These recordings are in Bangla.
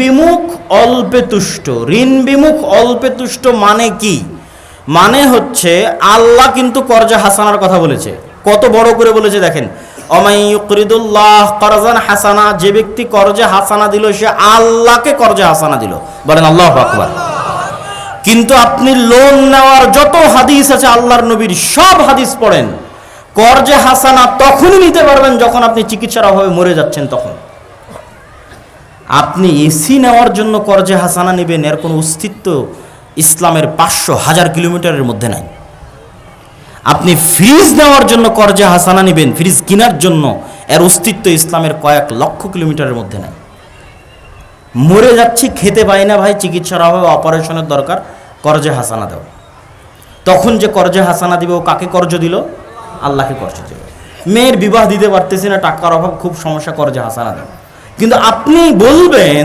বিমুখ অল্পে তুষ্ট ঋণ বিমুখ অল্পে তুষ্ট মানে কি? মানে হচ্ছে আল্লাহ কিন্তু কর্জা হাসানার কথা বলেছে। কত বড় করে বলেছে দেখেন। অমাইকরিদুল্লাহ করজান হাসানা, যে ব্যক্তি কর্জা হাসানা দিল, সে আল্লাহকে কর্জা হাসানা দিল। বলেন আল্লাহ আকবার। কিন্তু আপনি লোন নেওয়ার যত হাদিস আছে আল্লাহর নবীর, সব হাদিস পড়েন। কর্জে হাসানা তখনই নিতে পারবেন যখন আপনি চিকিৎসার অভাবে মরে যাচ্ছেন তখন। আপনি এসি নেওয়ার জন্য কর্জে হাসানা নেবেন, এর কোনো অস্তিত্ব ইসলামের পাঁচশো হাজার কিলোমিটারের মধ্যে নাই। আপনি ফ্রিজ নেওয়ার জন্য কর্জে হাসানা নেবেন, ফ্রিজ কেনার জন্য এর অস্তিত্ব ইসলামের কয়েক লক্ষ কিলোমিটারের মধ্যে নাই। মরে যাচ্ছি, খেতে পাই না ভাই, চিকিৎসার অভাবে অপারেশনের দরকার, কর্জে হাসানা দাও তখন যে কর্জে হাসানা দিবে, ও কাকে কর্জ দিল? আল্লাহকে কর্জ দিল মেয়ের বিবাহ দিতে পারতেছি না, টাকার অভাব, খুব সমস্যা, কর্জে হাসানা দাও কিন্তু আপনি বলবেন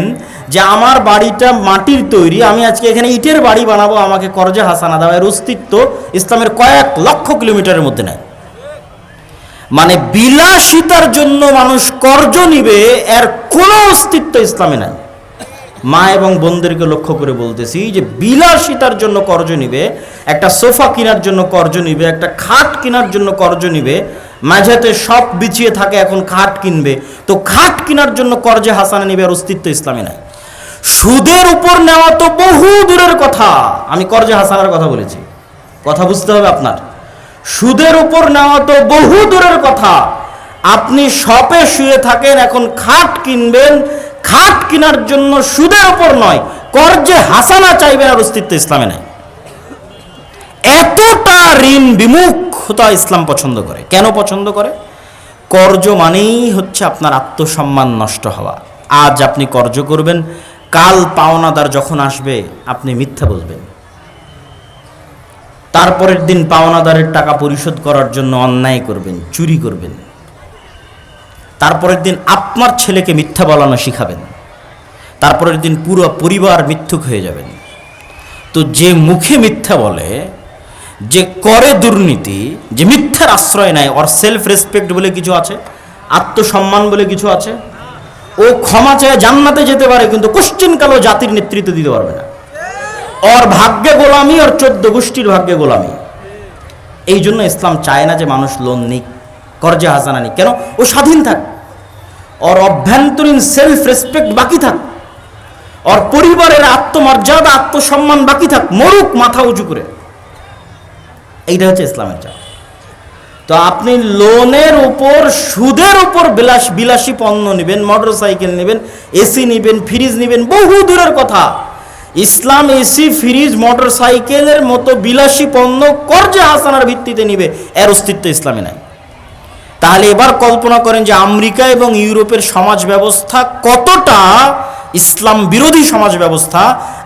যে আমার বাড়িটা মাটির তৈরি, আমি আজকে এখানে ইটের বাড়ি বানাবো, আমাকে করজে হাসানা দাও এর অস্তিত্ব ইসলামের কয়েক লক্ষ কিলোমিটারের মধ্যে নেয় মানে বিলাসিতার জন্য মানুষ কর্জ নিবে, এর কোনো অস্তিত্ব ইসলামে নাই। মা এবং বোনদেরকে লক্ষ্য করে বলতেছি যে বিলাসিতার জন্য কর্জ নিবে, একটা সোফা কেনার জন্য কর্জ নিবে, একটা খাট কেনার জন্য কর্জ নিবে মাঝেতে সব বিছিয়ে থাকে, এখন খাট কিনবে। তো খাট কেনার জন্য কর্জে হাসানা নিবে আর অস্তিত্ব ইসলামে নাই। সুদের উপর নেওয়া তো বহু দূরের কথা। আমি কর্জে হাসানার কথা বলেছি। কথা বুঝতে হবে আপনার। সুদের উপর নেওয়া তো বহু দূরের কথা। আপনি শপে শুয়ে থাকেন, এখন খাট কিনবেন। খাট কেনার জন্য সুদের উপর নয়, কর্জে হাসানা চাইবেন আর অস্তিত্ব ইসলামে নাই। এতটা ঋণ বিমুখতা ইসলাম পছন্দ করে। কেন পছন্দ করে? কর্জ মানেই হচ্ছে আপনার আত্মসম্মান নষ্ট হওয়া। আজ আপনি কর্জ করবেন, কাল পাওনাদার যখন আসবে, আপনি মিথ্যা বলবেন। তারপরের দিন পাওনাদারের টাকা পরিশোধ করার জন্য অন্যায় করবেন, চুরি করবেন। তারপরের দিন আপনার ছেলেকে মিথ্যা বলানো শিখাবেন। তারপরের দিন পুরো পরিবার মিথ্যুক হয়ে যাবেন। তো যে মুখে মিথ্যা বলে যে করে দুর্নীতি, যে মিথ্যার আশ্রয় নেয়, ওর সেলফ রেসপেক্ট বলে কিছু আছে, আত্মসম্মান বলে কিছু আছে, ও ক্ষমা চেয়ে জান্নাতে যেতে পারে, কিন্তু কোশ্চিন কালো জাতির নেতৃত্ব দিতে পারবে না। ওর ভাগ্যে গোলামি, ওর চোদ্দ গোষ্ঠীর ভাগ্যে গোলামি। এই জন্য ইসলাম চায় না যে মানুষ লোন নিক, কর্জে হাসানা নিক। কেন? ও স্বাধীন থাক। ওর অভ্যন্তরীণ সেলফ রেসপেক্ট বাকি থাক। ওর পরিবারের আত্মমর্যাদা, আত্মসম্মান বাকি থাক। মরুক মাথা উঁচু করে। এইটা হচ্ছে ইসলামের চাপ। তো আপনি লোনের উপর, সুদের উপর বিলাস বিলাসী পণ্য নেবেন মোটর সাইকেল নেবেন, এসি নেবেন, ফ্রিজ নেবেন, বহু দূরের কথা। ইসলাম এসি, ফ্রিজ মোটর সাইকেলের মতো বিলাসী পণ্য কর্জে হাসানার ভিত্তিতে নিবে, এর অস্তিত্ব ইসলামে নাই। তাহলে এবার কল্পনা করেন যে আমেরিকা এবং ইউরোপের সমাজ ব্যবস্থা কতটা ইসলাম বিরোধী সমাজ ব্যবস্থা,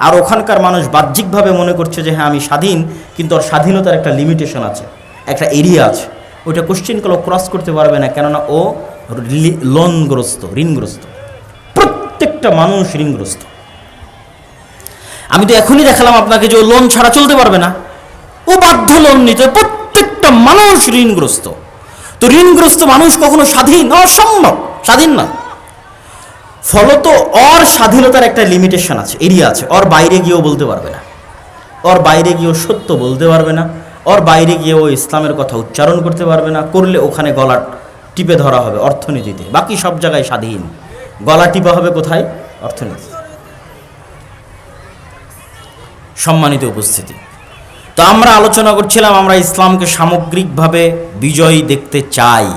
আর ওখানকার মানুষ বাহ্যিকভাবে মনে করছে যে হ্যাঁ আমি স্বাধীন, কিন্তু ওর স্বাধীনতার একটা লিমিটেশন আছে, একটা এরিয়া আছে। ওইটা কোশ্চেন কালো ক্রস করতে পারবে না, কেননা ও লোনগ্রস্ত ঋণগ্রস্ত। প্রত্যেকটা মানুষ ঋণগ্রস্ত। আমি তো এখনই দেখালাম আপনাকে যে ও লোন ছাড়া চলতে পারবে না। ও বাধ্য লোন নিতে প্রত্যেকটা মানুষ ঋণগ্রস্ত। তো ঋণগ্রস্ত মানুষ কখনো স্বাধীন অসম্ভব, স্বাধীন না। ফলত অর স্বাধীনতার একটা লিমিটেশন আছে, এরিয়া আছে। ওর বাইরে গিয়েও বলতে পারবে না। ওর বাইরে গিয়েও সত্য বলতে পারবে না। ওর বাইরে গিয়ে ও ইসলামের কথা উচ্চারণ করতে পারবে না। করলে ওখানে গলা টিপে ধরা হবে অর্থনীতিতে। বাকি সব জায়গায় স্বাধীন। গলা টিপা হবে কোথায়? অর্থনীতি। সম্মানিত উপস্থিতি। তো আমরা আলোচনা করছিলাম, আমরা ইসলামকে সামগ্রিকভাবে বিজয়ী দেখতে চাই।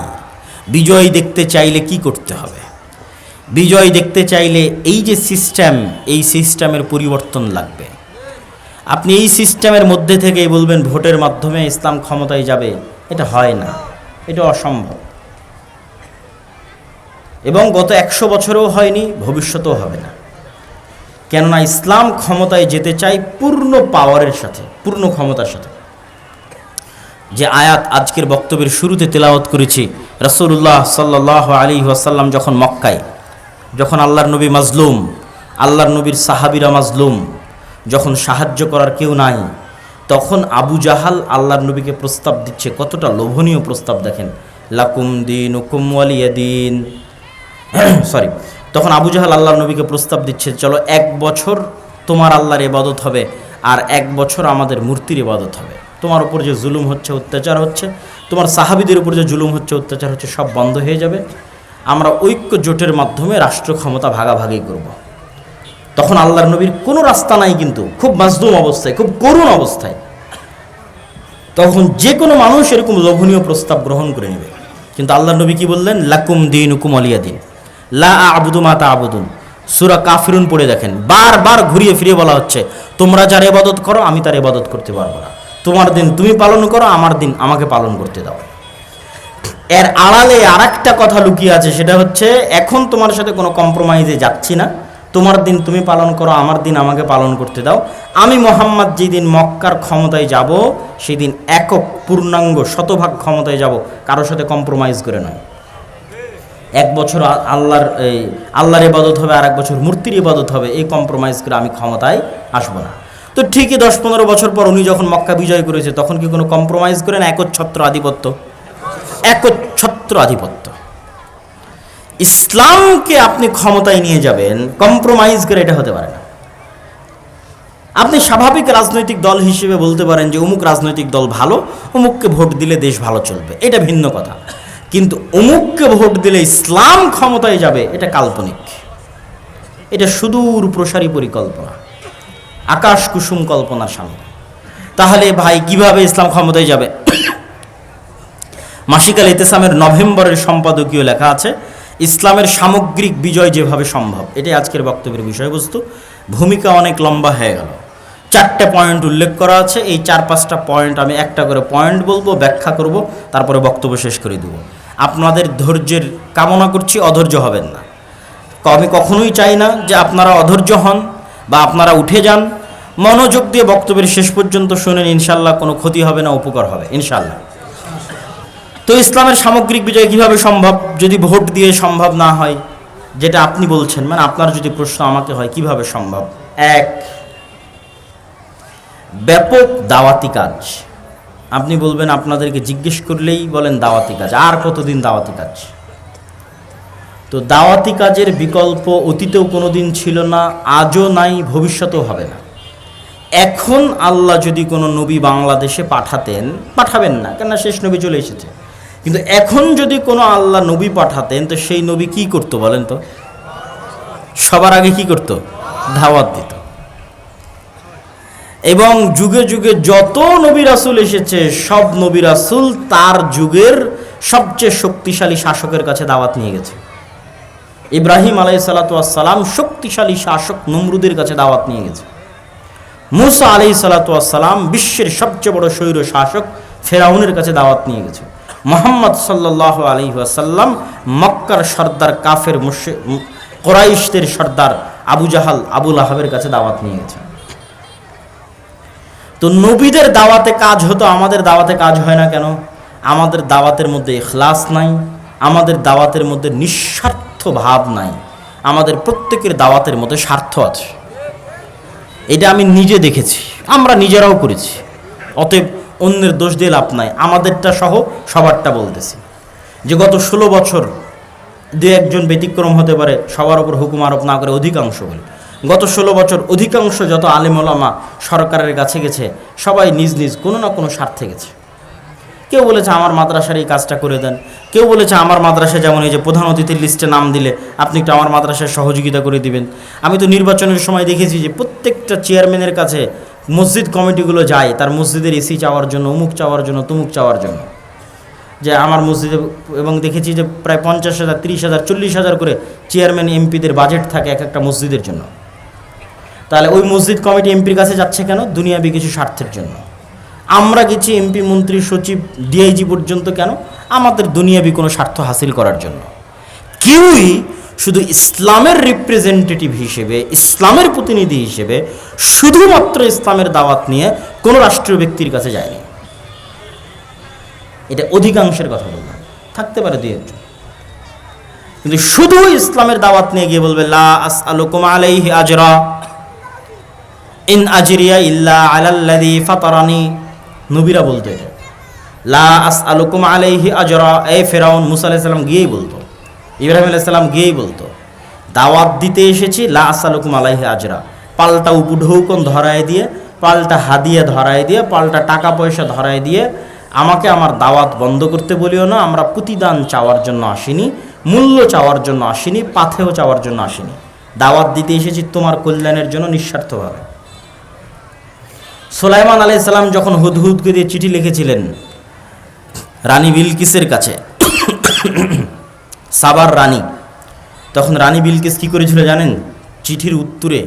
বিজয়ী দেখতে চাইলে কি করতে হবে? বিজয় দেখতে চাইলে এই যে সিস্টেম, এই সিস্টেমের পরিবর্তন লাগবে। আপনি এই সিস্টেমের মধ্যে থেকেই বলবেন, ভোটের মাধ্যমে ইসলাম ক্ষমতায় যাবে। এটা হয় না। এটা অসম্ভব। এবং গত একশো বছরেও হয়নি, ভবিষ্যতেও হবে না। কেননা ইসলাম ক্ষমতায় যেতে চাই পূর্ণ পাওয়ারের সাথে, পূর্ণ ক্ষমতার সাথে। যে আয়াত আজকের বক্তব্যের শুরুতে তেলাওয়াত করেছি রসুল্লাহ সাল্লাহ আলী ওয়াসাল্লাম যখন মক্কায় যখন আল্লাহর নবী মাজলুম, আল্লাহর নবীর সাহাবিরা মাজলুম, যখন সাহায্য করার কেউ নাই, তখন আবু জাহাল আল্লাহর নবীকে প্রস্তাব দিচ্ছে। কতটা লোভনীয় প্রস্তাব দেখেন। লাকুম দিন উকুম দিন। সরি তখন আবু জাহাল আল্লাহ নবীকে প্রস্তাব দিচ্ছে, চলো এক বছর তোমার আল্লাহর ইবাদত হবে আর এক বছর আমাদের মূর্তির ইবাদত হবে। তোমার উপর যে জুলুম হচ্ছে, অত্যাচার হচ্ছে, তোমার সাহাবিদের উপর যে জুলুম হচ্ছে, অত্যাচার হচ্ছে, সব বন্ধ হয়ে যাবে। আমরা ঐক্য জোটের মাধ্যমে রাষ্ট্র ক্ষমতা ভাগাভাগি করব। তখন আল্লাহর নবীর কোনো রাস্তা নাই কিন্তু খুব মাজদুম অবস্থায়, খুব করুণ অবস্থায়। তখন যে কোনো মানুষ এরকম লোভনীয় প্রস্তাব গ্রহণ করে নেবে। কিন্তু আল্লাহ নবী কি বললেন? লাকুম দিন হুকুম আলিয়া দিন লা আবুদু মাতা আবুদুন সুরা কাফিরুন পড়ে দেখেন। বারবার ঘুরিয়ে ফিরিয়ে বলা হচ্ছে, তোমরা যার এবাদত করো, আমি তার এবাদত করতে পারব না। তোমার দিন তুমি পালন করো, আমার দিন আমাকে পালন করতে দাও। এর আড়ালে আর কথা লুকিয়ে আছে, সেটা হচ্ছে, এখন তোমার সাথে কোনো কম্প্রোমাইজে যাচ্ছি না। তোমার দিন তুমি পালন করো, আমার দিন আমাকে পালন করতে দাও। আমি মোহাম্মদ যেদিন মক্কার ক্ষমতায় যাব সেই দিন একক পূর্ণাঙ্গ শতভাগ ক্ষমতায় যাব, কারোর সাথে কম্প্রোমাইজ করে নয়। এক বছর আল্লাহর, এই, আল্লাহর ইবাদত হবে আর এক বছর মূর্তির ইবাদত হবে, এই কম্প্রোমাইজ করে আমি ক্ষমতায় আসব না। তো ঠিকই দশ পনেরো বছর পর উনি যখন মক্কা বিজয় করেছে, তখন কি কোনো কম্প্রোমাইজ করেন একচ্ছত্র আধিপত্য? একচ্ছত্র আধিপত্য ইসলামকে আপনি ক্ষমতায় নিয়ে যাবেন কম্প্রোমাইজ করে এটা হতে পারে না। আপনি স্বাভাবিক রাজনৈতিক দল হিসেবে বলতে পারেন যে অমুক রাজনৈতিক দল ভালো, অমুককে ভোট দিলে দেশ ভালো চলবে। এটা ভিন্ন কথা। কিন্তু অমুককে ভোট দিলে ইসলাম ক্ষমতায় যাবে, এটা কাল্পনিক। এটা সুদূর প্রসারী পরিকল্পনা। আকাশ কুসুম কল্পনার সামনে। তাহলে ভাই, কীভাবে ইসলাম ক্ষমতায় যাবে? মাসিকাল ইতেসামের নভেম্বরের সম্পাদকীয় লেখা আছে, ইসলামের সামগ্রিক বিজয় যেভাবে সম্ভব, এটাই আজকের বক্তব্যের বিষয়বস্তু। ভূমিকা অনেক লম্বা হয়ে গেল। চারটে পয়েন্ট উল্লেখ করা আছে, এই চার পাঁচটা পয়েন্ট আমি একটা করে পয়েন্ট বলব, ব্যাখ্যা করব, তারপরে বক্তব্য শেষ করে দেব। আপনাদের ধৈর্যের কামনা করছি, অধৈর্য হবেন না। আমি কখনোই চাই না যে আপনারা অধৈর্য হন বা আপনারা উঠে যান। মনোযোগ দিয়ে বক্তব্যের শেষ পর্যন্ত শুনেন, ইনশাল্লাহ কোনো ক্ষতি হবে না, উপকার হবে, ইনশাল্লাহ। তো ইসলামের সামগ্রিক বিজয় কীভাবে সম্ভব যদি ভোট দিয়ে সম্ভব না হয়? যেটা আপনি বলছেন মানে আপনার যদি প্রশ্ন আমাকে হয়, কীভাবে সম্ভব? এক, ব্যাপক দাওয়াতি কাজ। আপনি বলবেন, আপনাদেরকে জিজ্ঞেস করলেই বলেন দাওয়াতি কাজ। আর কতদিন দাওয়াতি কাজ? তো দাওয়াতি কাজের বিকল্প অতীতেও কোনো দিন ছিল না, আজও নাই, ভবিষ্যতেও হবে না। এখন আল্লাহ যদি কোনো নবী বাংলাদেশে পাঠাতেন, পাঠাবেন না, কেননা শেষ নবী চলে এসেছে। কিন্তু এখন যদি কোনো আল্লাহ নবী পাঠাতেন, তো সেই নবী কি করতো বলেন তো? সবার আগে কি করতো? ধাওয়াত দিত। এবং যুগে যুগে যত নবী রাসুল এসেছে, সব নবী রাসুল তার যুগের সবচেয়ে শক্তিশালী শাসকের কাছে দাওয়াত নিয়ে গেছে। ইব্রাহিম আলাই সালাতাম শক্তিশালী শাসক নমরুদের কাছে দাওয়াত নিয়ে গেছে। মুসা আলি সালাতাম বিশ্বের সবচেয়ে বড় স্বৈর শাসক ফেরাউনের কাছে দাওয়াত নিয়ে গেছে। মোহাম্মদ সাল্লাহ আলী আসাল্লাম মক্কার সর্দার কাফের মুশে কোরাইশদের সর্দার আবু জাহাল আবুল আহাবের কাছে দাওয়াত নিয়ে তো নবীদের দাওয়াতে কাজ হতো, আমাদের দাওয়াতে কাজ হয় না কেন? আমাদের দাওয়াতের মধ্যে এখলাস নাই, আমাদের দাওয়াতের মধ্যে নিঃস্বার্থ ভাব নাই, আমাদের প্রত্যেকের দাওয়াতের মধ্যে স্বার্থ আছে। এটা আমি নিজে দেখেছি, আমরা নিজেরাও করেছি। অতএব অন্যের দোষ দিয়ে লাভ নাই। আমাদেরটা সহ সবারটা বলতেছি। যে গত ষোলো বছর দু একজন ব্যতিক্রম হতে পারে, সবার উপর হুকুম আরোপ না করে অধিকাংশ বলে গত ষোলো বছর অধিকাংশ যত আলিমলামা সরকারের কাছে গেছে, সবাই নিজ নিজ, কোনো না কোনো স্বার্থে গেছে। কেউ বলেছে, আমার মাদ্রাসার এই কাজটা করে দেন। কেউ বলেছে, আমার মাদ্রাসা যেমন এই যে প্রধান অতিথির লিস্টে নাম দিলে, আপনি একটু আমার মাদ্রাসায় সহযোগিতা করে দিবেন। আমি তো নির্বাচনের সময় দেখেছি যে প্রত্যেকটা চেয়ারম্যানের কাছে মসজিদ কমিটিগুলো যায়, তার মসজিদের এসি চাওয়ার জন্য, অমুক চাওয়ার জন্য, তুমুক চাওয়ার জন্য। যে আমার মসজিদে এবং দেখেছি যে প্রায় পঞ্চাশ হাজার, তিরিশ হাজার, চল্লিশ হাজার করে চেয়ারম্যান, এমপিদের বাজেট থাকে এক একটা মসজিদের জন্য। তাহলে ওই মসজিদ কমিটি এমপির কাছে যাচ্ছে কেন? দুনিয়াবি কিছু স্বার্থের জন্য। আমরা গেছি এমপি, মন্ত্রী, সচিব, ডিআইজি পর্যন্ত কেন? আমাদের দুনিয়াবি কোনো স্বার্থ হাসিল করার জন্য। কেউই শুধু ইসলামের রিপ্রেজেন্টেটিভ হিসেবে, ইসলামের প্রতিনিধি হিসেবে শুধুমাত্র ইসলামের দাওয়াত নিয়ে কোনো রাষ্ট্রীয় ব্যক্তির কাছে যায়নি। এটা অধিকাংশের কথা বললাম। থাকতে পারে দুই একজন। কিন্তু শুধু ইসলামের দাওয়াত নিয়ে গিয়ে বলবে, লা আলাইহি আজরা ইন আজরিয়া ইল্লা আলাল্লাযী ফাতারানি। নবীরা বলতো এটা। লা আস আলুকুম আলাইহি আজরা। এ ফেরাউন মুসা আলাইহিস সালাম গিয়েই বলতো। ইব্রাহিম আলাইহিস সালাম গিয়েই বলতো, দাওয়াত দিতে এসেছি, লা আসালুকুম আলাইহি আজরা। পাল্টা উপঢৌকন ধরায় দিয়ে, পাল্টা হাদিয়া ধরায় দিয়ে, পাল্টা টাকা পয়সা ধরায় দিয়ে, আমাকে আমার দাওয়াত বন্ধ করতে বলিও না, আমরা প্রতিদান চাওয়ার জন্য আসিনি, মূল্য চাওয়ার জন্য আসিনি পাথেও চাওয়ার জন্য আসিনি। দাওয়াত দিতে এসেছি তোমার কল্যাণের জন্য নিঃস্বার্থভাবে। সোলাইমান আলাইসাল্লাম যখন হুদহুদকে দিয়ে চিঠি লিখেছিলেন, রানী বিলকিসের কাছে সাবার রানী। তখন রানী বিলকিস কী করেছিল জানেন? চিঠির উত্তরে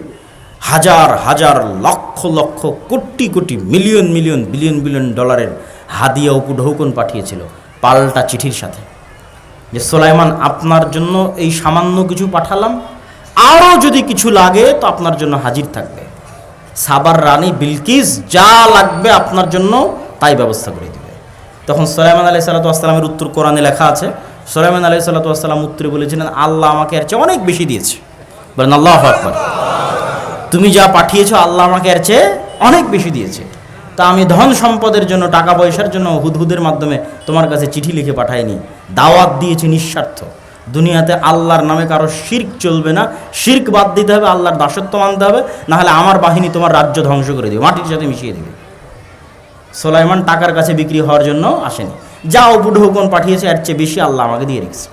হাজার হাজার, lakh lakh, crore crore, million million, billion billion ডলারের হাদিয়া উপঢৌকন পাঠিয়েছিল পাল্টা চিঠির সাথে। যে সোলাইমান, আপনার জন্য এই সামান্য কিছু পাঠালাম, আরও যদি কিছু লাগে তো আপনার জন্য হাজির থাকবে। সাবার রানী বিলকিস যা লাগবে আপনার জন্য তাই ব্যবস্থা করে দিবে। তখন সোলাইমান আলাই সাল্লাতামের উত্তর কোরআনে লেখা আছে সোলাইমান আলাই সাল্লাতাম উত্তরে বলেছিলেন আল্লাহ আমাকে এর চেয়ে অনেক বেশি দিয়েছে। বলেন, আল্লাহ আকবর। তুমি যা পাঠিয়েছো, আল্লাহ আমাকে এর চেয়ে অনেক বেশি দিয়েছে। তা আমি ধন সম্পদের জন্য টাকা পয়সার জন্য হুদহুদের মাধ্যমে তোমার কাছে চিঠি লিখে পাঠাইনি। দাওয়াত দিয়েছি নিঃস্বার্থ। দুনিয়াতে আল্লাহর নামে কারও শির্ক চলবে না। শির্ক বাদ দিতে হবে, আল্লাহর দাসত্ব মানতে হবে। নাহলে আমার বাহিনী তোমার রাজ্য ধ্বংস করে দেবে, মাটির সাথে মিশিয়ে দেবে। সোলাইমান টাকার কাছে বিক্রি হওয়ার জন্য আসেনি। যা হুকুম পাঠিয়েছে, এর চেয়ে বেশি আল্লাহ আমাকে দিয়ে রেখেছে।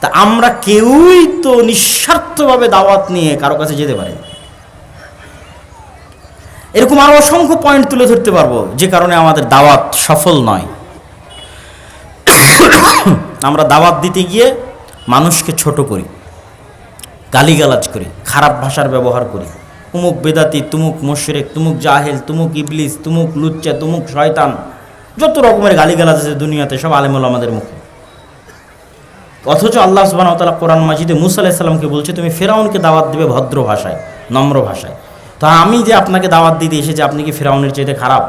তা আমরা কেউই তো নিঃস্বার্থভাবে দাওয়াত নিয়ে কারও কাছে যেতে পারি এরকম আরও অসংখ্য পয়েন্ট তুলে ধরতে পারব, যে কারণে আমাদের দাওয়াত সফল নয়। আমরা দাওয়াত দিতে গিয়ে মানুষকে ছোট করি, গালিগালাজ করি, খারাপ ভাষার ব্যবহার করি। তুমুক বেদাতি, তুমুক মোশরেক, তুমুক জাহেল, তুমুক ইবলিস, তুমুক লুচ্চা, তুমুক শয়তান যত রকমের গালিগালাজ আছে দুনিয়াতে, সব আলেমুল আমাদের মুখে। অথচ আল্লাহ সুবাহ তালা কোরআন মাজিদে মুসা আলাইসাল্লামকে বলছে, তুমি ফেরাউনকে দাওয়াত দিবে ভদ্র ভাষায়, নম্র ভাষায়। তো আমি যে আপনাকে দাওয়াত দিতে এসেছি, আপনি কি ফেরাউনের চাইতে খারাপ?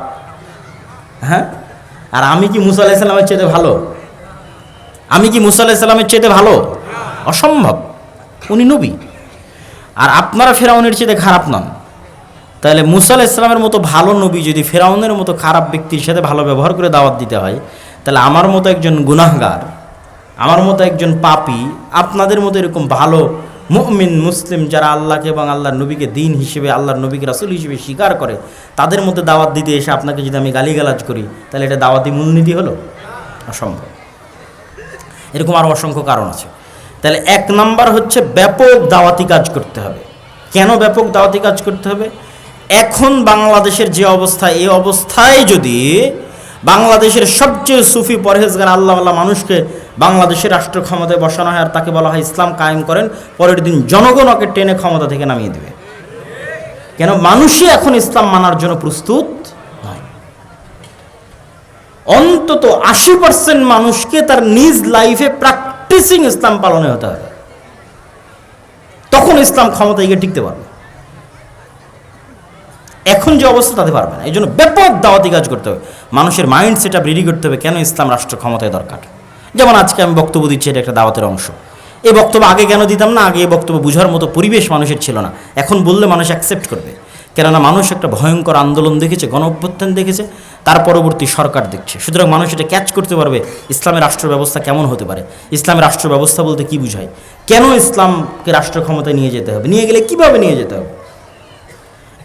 হ্যাঁ? আর আমি কি মুসা আলাইসাল্লামের চাইতে ভালো? আমি কি মুসা আলাইসাল্লামের চাইতে ভালো? অসম্ভব। উনি নবী। আর আপনারা ফেরাউনের চাইতে খারাপ নন। তাহলে মুসা ইসলামের মতো ভালো নবী যদি ফেরাউনের মতো খারাপ ব্যক্তির সাথে ভালো ব্যবহার করে দাওয়াত দিতে হয়, তাহলে আমার মতো একজন গুনাহগার, আমার মতো একজন পাপি, আপনাদের মতো এরকম ভালো মুমিন মুসলিম যারা আল্লাহকে এবং আল্লাহর নবীকে দিন হিসেবে, আল্লাহর নবীকে রাসুল হিসেবে স্বীকার করে, তাদের মধ্যে দাওয়াত দিতে এসে আপনাকে যদি আমি গালিগালাজ করি, তাহলে এটা দাওয়াতি মূলনীতি হলো? অসম্ভব। এরকম আরও অসংখ্য কারণ আছে। তাহলে এক নাম্বার হচ্ছে ব্যাপক দাওয়াতি কাজ করতে হবে। কেন ব্যাপক দাওয়াতি কাজ করতে হবে? এখন বাংলাদেশের যে অবস্থা এই অবস্থায় যদি বাংলাদেশের সবচেয়ে সুফি পরহেজগার আল্লাহ আল্লাহ মানুষকে বাংলাদেশের রাষ্ট্র ক্ষমতায় বসানো হয় আর তাকে বলা হয় ইসলাম কায়েম করেন, পরের দিন জনগণ ওকে টেনে ক্ষমতা থেকে নামিয়ে দেবে। কেন? মানুষই এখন ইসলাম মানার জন্য প্রস্তুত নয়। অন্তত আশি পার্সেন্ট মানুষকে তার নিজ লাইফে প্র্যাকটিসিং ইসলাম পালনে হতে হবে। তখন ইসলাম ক্ষমতায় গিয়ে টিকতে পারবে। এখন যে অবস্থা তাতে পারবে না। এই জন্য ব্যাপক দাওয়াতি কাজ করতে হবে। মানুষের মাইন্ড সেট আপ রেডি করতে হবে কেন ইসলাম রাষ্ট্র ক্ষমতায় দরকার? যেমন আজকে আমি বক্তব্য দিচ্ছি, এটা একটা দাওয়াতের অংশ। এই বক্তব্য আগে কেন দিতাম না? আগে এই বক্তব্য বোঝার মতো পরিবেশ মানুষের ছিল না। এখন বললে মানুষ অ্যাকসেপ্ট করবে। কেননা মানুষ একটা ভয়ঙ্কর আন্দোলন দেখেছে, গণ অভ্যুত্থান দেখেছে, তার পরবর্তী সরকার দেখছে। সুতরাং মানুষ এটা ক্যাচ করতে পারবে ইসলামের রাষ্ট্র ব্যবস্থা কেমন হতে পারে। ইসলামের রাষ্ট্র ব্যবস্থা বলতে কি বুঝায়? কেন ইসলামকে রাষ্ট্র ক্ষমতায় নিয়ে যেতে হবে? নিয়ে গেলে কীভাবে নিয়ে যেতে হবে?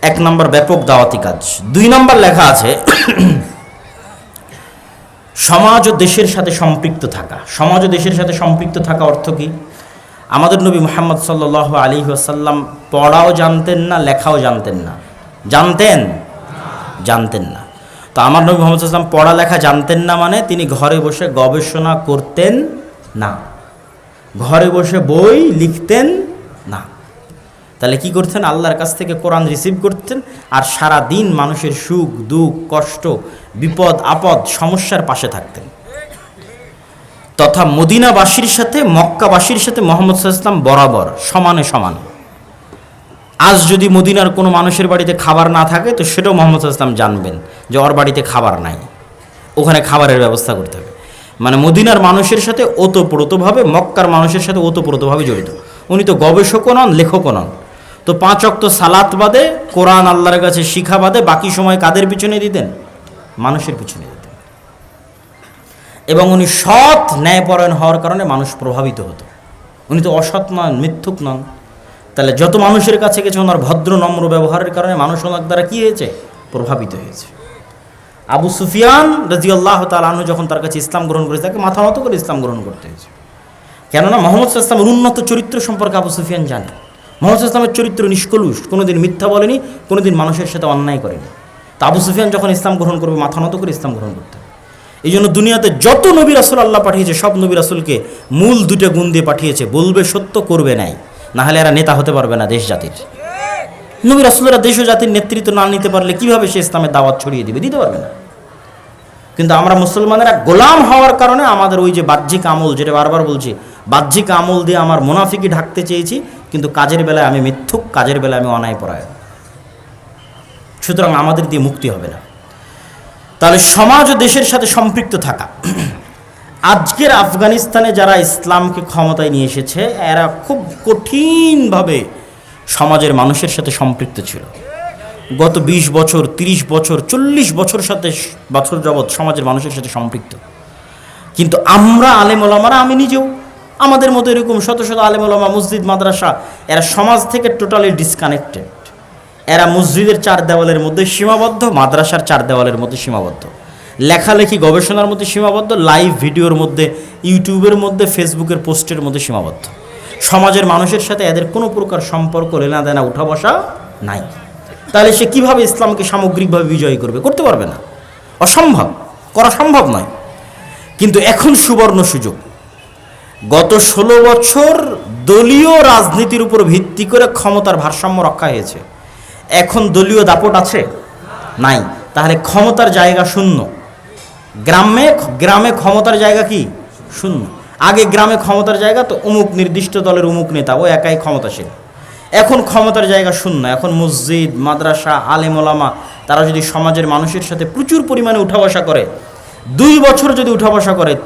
এক নম্বর ব্যাপক দাওয়াতি কাজ। দুই নম্বর লেখা আছে, সমাজ ও দেশের সাথে সম্পৃক্ত থাকা। সমাজ ও দেশের সাথে সম্পৃক্ত থাকা অর্থ কি? আমাদের নবী মোহাম্মদ সাল্লাহ আলী আসাল্লাম পড়াও জানতেন না, লেখাও জানতেন না। জানতেন? জানতেন না। তো আমার নবী মোহাম্মদ সাল্লাম পড়ালেখা জানতেন না মানে তিনি ঘরে বসে গবেষণা করতেন না। ঘরে বসে বই লিখতেন না। তাহলে কি করতেন? আল্লাহর কাছ থেকে কোরআন রিসিভ করতেন আর সারা দিন মানুষের সুখ, দুঃখ, কষ্ট, বিপদ, আপদ, সমস্যার পাশে থাকতেন। তথা মদিনাবাসীর সাথে, মক্কাবাসীর সাথে মোহাম্মদ সাল্লাম বরাবর, সমানে সমান। আজ যদি মদিনার কোনো মানুষের বাড়িতে খাবার না থাকে, তো সেটাও মোহাম্মদ সাল্লাম জানবেন যে ওর বাড়িতে খাবার নাই। ওখানে খাবারের ব্যবস্থা করতে হবে। মানে মদিনার মানুষের সাথে ওতপ্রোতভাবে, মক্কার মানুষের সাথে ওতপ্রোতভাবে জড়িত। উনি তো গবেষকও নন, লেখকও নন। তো পাঁচ অক্ত সালাত বাদে কোরআন আল্লাহর কাছে শিখা বাদে বাকি সময় কাদের পিছনে দিতেন? মানুষের পিছনে দিতেন। এবং উনি সৎ ন্যায়পরায়ণ হওয়ার কারণে মানুষ প্রভাবিত হতো। উনি তো অসৎ নন, মিথ্যুক নন। তাহলে যত মানুষের কাছে গেছে, ওনার ভদ্র, নম্র ব্যবহারের কারণে মানুষ ওনার দ্বারা কী হয়েছে? প্রভাবিত হয়েছে। আবু সুফিয়ান রাজি আল্লাহ তালু যখন তার কাছে ইসলাম গ্রহণ করেছে, তাকে মাথা মতো করে ইসলাম গ্রহণ করতে হয়েছে। কেননা মোহাম্মদ ইসলামের উন্নত চরিত্র সম্পর্কে আবু সুফিয়ান জানে। মোহাম্মদ ইসলামের চরিত্র নিষ্কলুষ, কোনোদিন মিথ্যা বলেনি, কোনোদিন মানুষের সাথে অন্যায় করেনি। তা আবু সুফিয়ান যখন ইসলাম গ্রহণ করবে, মাথা নত করে ইসলাম গ্রহণ করতে এই জন্য দুনিয়াতে যত নবী রাসুল আল্লাহ পাঠিয়েছে, সব নবী রাসুলকে মূল দুটো গুণ দিয়ে পাঠিয়েছে, বলবে সত্য, করবে নাই না হলে এরা নেতা হতে পারবে না দেশ জাতির। নবী রাসুলরা দেশ ও জাতির নেতৃত্ব না নিতে পারলে কীভাবে সে ইসলামের দাওয়াত ছড়িয়ে দিবে, দিতে পারবে না। কিন্তু আমরা মুসলমানেরা গোলাম হওয়ার কারণে আমাদের ওই যে বাহ্যিক আমল, যেটা বারবার বলছি, বাহ্যিক আমল দিয়ে আমার মুনাফিকি ঢাকতে চেয়েছি কিন্তু কাজের বেলায় আমি মিথ্যুক, কাজের বেলায় আমি অনায় পরায়ণ। সুতরাং আমাদের দিয়ে মুক্তি হবে না। তাহলে সমাজ ও দেশের সাথে সম্পৃক্ত থাকা। আজকের আফগানিস্তানে যারা ইসলামকে ক্ষমতায় নিয়ে এসেছে, এরা খুব কঠিনভাবে সমাজের মানুষের সাথে সম্পৃক্ত ছিল। গত ২০ বছর ৩০ বছর, চল্লিশ বছর সাথে বছর যাবৎ সমাজের মানুষের সাথে সম্পৃক্ত। কিন্তু আমরা আলেমলামারা আমি নিজেও আমাদের মতো এরকম শত শত আলেমলামা, মসজিদ, মাদ্রাসা, এরা সমাজ থেকে টোটালি ডিসকানেক্টেড এরা মসজিদের চার দেওয়ালের মধ্যে সীমাবদ্ধ, মাদ্রাসার চার দেওয়ালের মধ্যে সীমাবদ্ধ। লেখালেখি, গবেষণার মধ্যে সীমাবদ্ধ লাইভ ভিডিওর মধ্যে, ইউটিউবের মধ্যে, ফেসবুকের পোস্টের মধ্যে সীমাবদ্ধ। সমাজের মানুষের সাথে এদের কোনো প্রকার সম্পর্ক, লেনা দেনা, উঠা বসা নাই। তাহলে সে কীভাবে ইসলামকে সামগ্রিকভাবে বিজয়ী করবে? করতে পারবে না। অসম্ভব। করা সম্ভব নয়। কিন্তু এখন সুবর্ণ সুযোগ। গত ষোলো বছর দলীয় রাজনীতির উপর ভিত্তি করে ক্ষমতার ভারসাম্য রক্ষা হয়েছে। এখন দলীয় দাপট আছে? নাই। তাহলে ক্ষমতার জায়গা শূন্য। গ্রামে গ্রামে ক্ষমতার জায়গা কি? শূন্য। আগে গ্রামে ক্ষমতার জায়গা তো অমুক নির্দিষ্ট দলের অমুক নেতা, ও একাই ক্ষমতাশীল। এখন ক্ষমতার জায়গা শূন্য। এখন মসজিদ, মাদ্রাসা আলেমোলামা তারা যদি সমাজের মানুষের সাথে প্রচুর পরিমাণে উঠা বসা করে, দুই বছর যদি উঠা বসা করে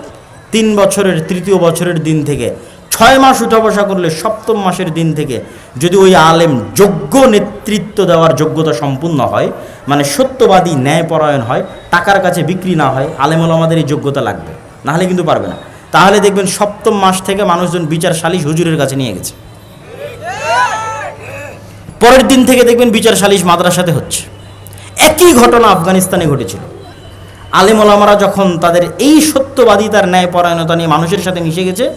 তিন বছরের তৃতীয় বছরের দিন থেকে। ছয় মাস উঠা বসা করলে সপ্তম মাসের দিন থেকে যদি ওই আলেম যোগ্য নেতৃত্ব দেওয়ার যোগ্যতা সম্পূর্ণ হয় মানে সত্যবাদী ন্যায়পরায়ণ হয়, টাকার কাছে বিক্রি না হয়, আলেমল আমাদের এই যোগ্যতা লাগবে, নাহলে কিন্তু পারবে না। তাহলে দেখবেন সপ্তম মাস থেকে মানুষজন বিচার সালিশ হুজুরের কাছে নিয়ে গেছে। পরের দিন থেকে দেখবেন বিচার সালিশ মাদ্রাসাতে হচ্ছে। একই ঘটনা আফগানিস্তানে ঘটেছিল। আলেম ওলামারা যখন তাদের এই সত্যবাদিতার ন্যায় পরায়ণতা নিয়ে মানুষের সাথে মিশে গেছে,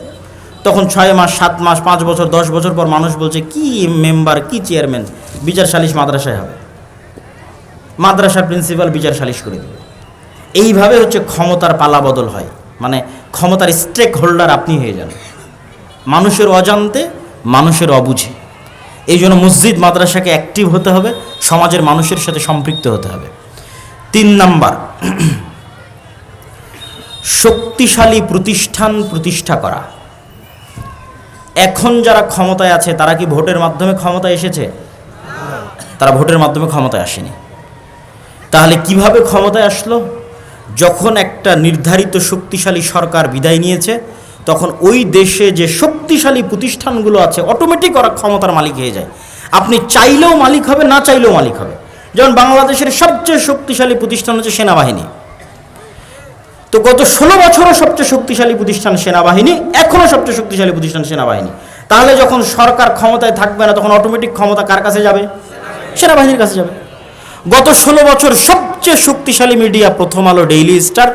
তখন ছয় মাস, সাত মাস, পাঁচ বছর, দশ বছর পর মানুষ বলছে, কি মেম্বার, কি চেয়ারম্যান? বিচার সালিশ মাদ্রাসায় হবে। মাদ্রাসার প্রিন্সিপাল বিচার সালিশ করে দেবে। এইভাবে হচ্ছে ক্ষমতার পালা বদল হয়। মানে ক্ষমতার স্টেক হোল্ডার আপনি হয়ে যান। মানুষের অজান্তে, মানুষের অবুঝে। এই জন্য মসজিদ, মাদ্রাসাকে অ্যাক্টিভ হতে হবে। সমাজের মানুষের সাথে সম্পৃক্ত হতে হবে। তিন নাম্বার। শক্তিশালী প্রতিষ্ঠান প্রতিষ্ঠা করা। এখন যারা ক্ষমতায় আছে, তারা কি ভোটের মাধ্যমে ক্ষমতায় এসেছে? তারা ভোটের মাধ্যমে ক্ষমতায় আসেনি। তাহলে কীভাবে ক্ষমতায় আসলো? যখন একটা নির্ধারিত শক্তিশালী সরকার বিদায় নিয়েছে, তখন ওই দেশে যে শক্তিশালী প্রতিষ্ঠানগুলো আছে অটোমেটিক ওরা ক্ষমতার মালিক হয়ে যায়। আপনি চাইলেও মালিক হবে, না চাইলেও মালিক হবে। যেমন বাংলাদেশের সবচেয়ে শক্তিশালী প্রতিষ্ঠান হচ্ছে সেনাবাহিনী, তো গত ষোলো বছরও সবচেয়ে শক্তিশালী প্রতিষ্ঠান সেনাবাহিনী এখনও সবচেয়ে শক্তিশালী প্রতিষ্ঠান সেনাবাহিনী। তাহলে যখন সরকার ক্ষমতায় থাকবে না, তখন অটোমেটিক ক্ষমতা কার কাছে যাবে? সেনাবাহিনীর কাছে যাবে। গত ষোলো বছর সবচেয়ে শক্তিশালী মিডিয়া প্রথম আলো ডেইলি স্টার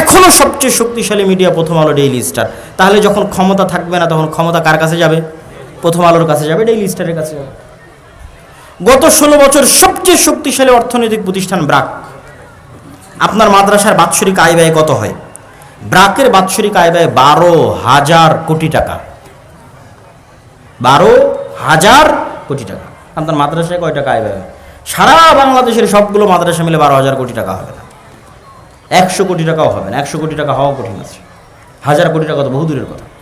এখনও সবচেয়ে শক্তিশালী মিডিয়া প্রথম আলো ডেইলি স্টার তাহলে যখন ক্ষমতা থাকবে না, তখন ক্ষমতা কার কাছে যাবে? প্রথম আলোর কাছে যাবে ডেইলি স্টারের কাছে যাবে। গত ষোলো বছর সবচেয়ে শক্তিশালী অর্থনৈতিক প্রতিষ্ঠান ব্রাক। আপনার মাদ্রাসার বাৎসরিক আয় ব্যয় কত হয়? ব্রাকের বাৎসরিক আয় ব্যয় বারো হাজার কোটি টাকা। বারো হাজার কোটি টাকা। আপনার মাদ্রাসায় কয় টাকা আয় ব্যয় সারা বাংলাদেশের সবগুলো মাদ্রাসা মিলে বারো হাজার কোটি টাকা হবে না। একশো কোটি টাকাও হবে না। একশো কোটি টাকা হওয়া কঠিন আছে। হাজার কোটি টাকা তো বহু দূরের কথা।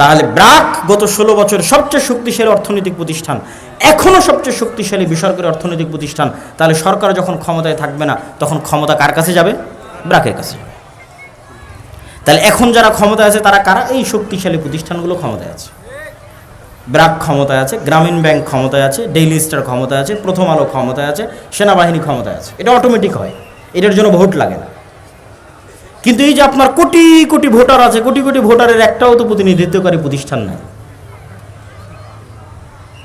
তাহলে ব্রাক গত ষোলো বছর সবচেয়ে শক্তিশালী অর্থনৈতিক প্রতিষ্ঠান এখনও সবচেয়ে শক্তিশালী বেসরকারি অর্থনৈতিক প্রতিষ্ঠান, তাহলে সরকার যখন ক্ষমতায় থাকবে না, তখন ক্ষমতা কার কাছে যাবে? ব্রাকের কাছে তাহলে এখন যারা ক্ষমতায় আছে, তারা কারা? এই শক্তিশালী প্রতিষ্ঠানগুলো ক্ষমতায় আছে। ব্রাক ক্ষমতায় আছে, গ্রামীণ ব্যাংক ক্ষমতায় আছে, ডেইলি স্টার ক্ষমতায় আছে, প্রথম আলো ক্ষমতায় আছে, সেনাবাহিনী ক্ষমতায় আছে। এটা অটোমেটিক হয়। এটার জন্য ভোট লাগে না। কিন্তু এই যে আপনার কোটি কোটি ভোটার আছে, কোটি কোটি ভোটারের একটাও তো প্রতিনিধিত্বকারী প্রতিষ্ঠান নাই।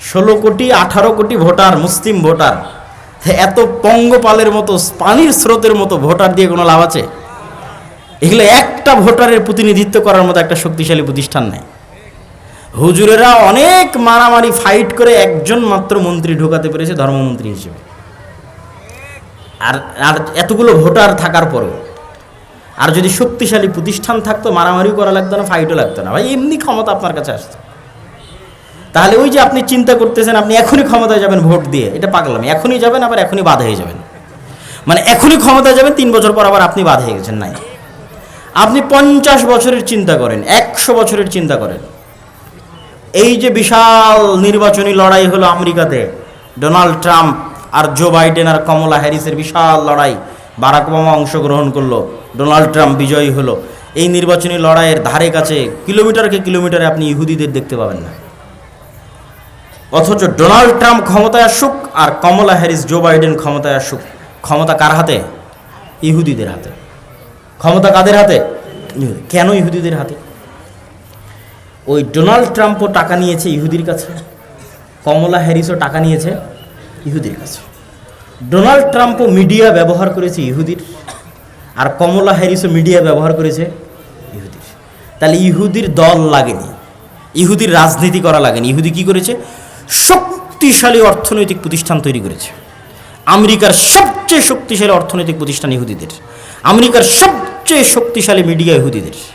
ষোলো কোটি, আঠারো কোটি ভোটার, মুসলিম ভোটার এত পঙ্গপালের মতো পানির স্রোতের মতো ভোটার দিয়ে কোনো লাভ আছে? এগুলো একটা ভোটারের প্রতিনিধিত্ব করার মতো একটা শক্তিশালী প্রতিষ্ঠান নেই। হুজুরেরা অনেক মারামারি ফাইট করে একজন মাত্র মন্ত্রী ঢোকাতে পেরেছে ধর্মমন্ত্রী হিসেবে। আর আর এতগুলো ভোটার থাকার পরেও আর যদি শক্তিশালী প্রতিষ্ঠান থাকতো, মারামারিও করা লাগতো না ফাইটও লাগতো না। ভাই, এমনি ক্ষমতা আপনার কাছে আসতো। তাহলে ওই যে আপনি চিন্তা করতেছেন, আপনি এখনই ক্ষমতায় যাবেন ভোট দিয়ে। এটা পাগলাম। এখনই যাবেন, আবার এখনই বাদ হয়ে যাবেন। মানে এখনই ক্ষমতায় যাবেন, তিন বছর পর আবার আপনি বাদ হয়ে গেছেন, নাই। আপনি পঞ্চাশ বছরের চিন্তা করেন, একশো বছরের চিন্তা করেন। এই যে বিশাল নির্বাচনী লড়াই হলো আমেরিকাতে, ডোনাল্ড ট্রাম্প আর জো বাইডেন আর কমলা হ্যারিসের বিশাল লড়াই, বারাক অংশগ্রহণ করল। ডোনাল্ড ট্রাম্প বিজয়ী হলো। এই নির্বাচনী লড়াইয়ের ধারে কাছে কিলোমিটারকে কিলোমিটারে আপনি ইহুদিদের দেখতে পাবেন না। অথচ ডোনাল্ড ট্রাম্প ক্ষমতায় আসুক আর কমলা হ্যারিস, জো বাইডেন ক্ষমতায় আসুক, ক্ষমতা কার হাতে? ইহুদিদের হাতে। ক্ষমতা কাদের হাতে? কেন ইহুদিদের হাতে? ওই ডোনাল্ড ট্রাম্পও টাকা নিয়েছে ইহুদির কাছে, কমলা হ্যারিসও টাকা নিয়েছে ইহুদির কাছে। ডোনাল্ড ট্রাম্পও মিডিয়া ব্যবহার করেছে ইহুদির। আর কমলা হ্যারিসও মিডিয়া ব্যবহার করেছে ইহুদির। তাহলে ইহুদির দল লাগেনি। ইহুদির রাজনীতি করা লাগেনি। ইহুদি কি করেছে? শক্তিশালী অর্থনৈতিক প্রতিষ্ঠান তৈরি করেছে। আমেরিকার সবচেয়ে শক্তিশালী অর্থনৈতিক প্রতিষ্ঠান ইহুদিদের। আমেরিকার সবচেয়ে শক্তিশালী মিডিয়া ইহুদিদের।